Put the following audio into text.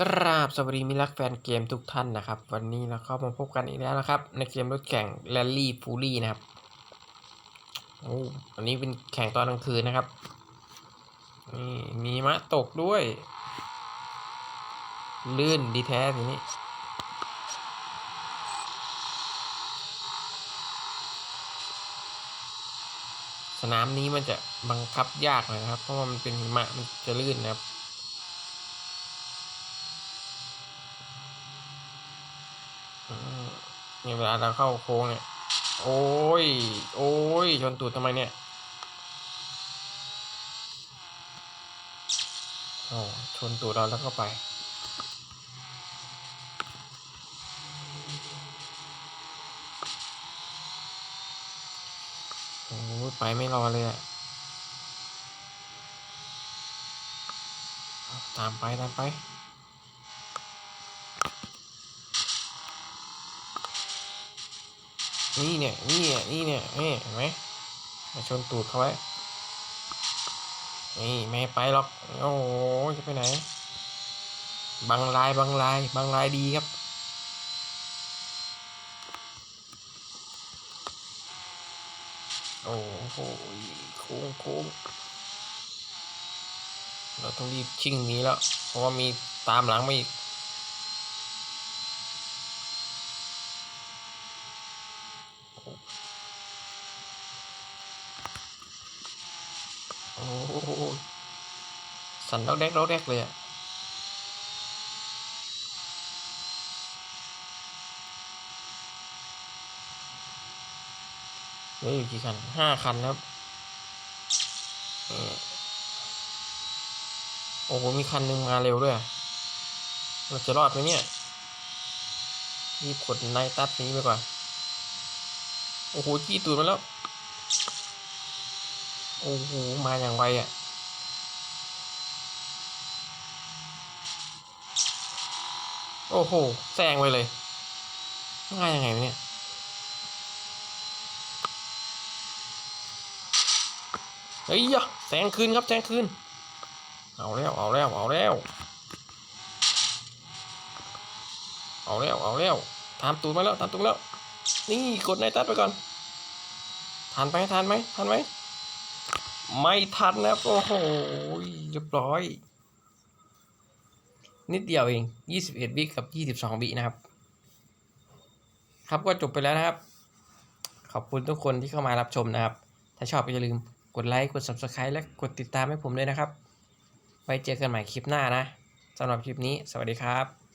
กราบสวัสดีมิตรรักแฟนเกมทุกท่านนะครับ วันนี้เราเข้ามาพบกันอีกแล้วนะครับ ในเกมรถแข่ง Rally f u r y นะครับโอ้วันนี้เป็นแข่งตอนกลางคืนนะครับนี่มีมะตกด้วย ลื่นดีแท้ทีนี้ สนามนี้มันจะบังคับยากหน่อยนะครับ เพราะว่ามันเป็นหิมะมันจะลื่นนะครับ อืมเนี่เวลาเราเข้าโค้งเนี่ย โอ้ย โอ้ย ชนตูดทำไมเนี่ย โอ้ชนตูดเราแล้วก็ไป โอ้ยไปไม่รอเลยอะตามไป ตามไป นี่เนี่ยนี่เนี่ยนี่เนี่ยนี่เห็นไหมมาชนตูดเขาไว้นี่ไม่ไปหรอกโอ้โหจะไปไหนบังลายบังลายบังลายดีครับโอ้โหโค้งโค้งเราต้องรีบชิ่งนี้แล้ว เพราะว่ามีตามหลังมาอีก โอ้โหสั่นแล้วแดกแล้วแดกเลยอะเหลืออยู่กี่คันห้าคันครับโอ้โห มีคันหนึ่งมาเร็วด้วย เราจะรอดไหมเนี่ย รีบกดไนตัดนี้ไปก่อน โอ้โหจี้ตูดมาแล้ว โอ้โห มาอย่างไวอะ โอ้โหแซงไปเลย ง่ายยังไงเนี่ย เฮ้ยยะแซงคืนครับแซงคืน เอาแล้ว เอาแล้ว เอาแล้ว เอาแล้ว เอาแล้ว ตามตูดมาแล้ว ตามตูดมาแล้ว นี่กดในตัดไปก่อน ทันไหมทันไหมทันไหม ไม่ทันนะครับโอ้โหเรียบร้อย นิดเดียวเอง 21วิกับ 22วินะครับ ครับก็จบไปแล้วนะครับ ขอบคุณทุกคนที่เข้ามารับชมนะครับ ถ้าชอบก็อย่าลืมกดไลค์กด Subscribe และกดติดตามให้ผมด้วยนะครับ ไว้เจอกันใหม่คลิปหน้านะสำหรับคลิปนี้ สวัสดีครับ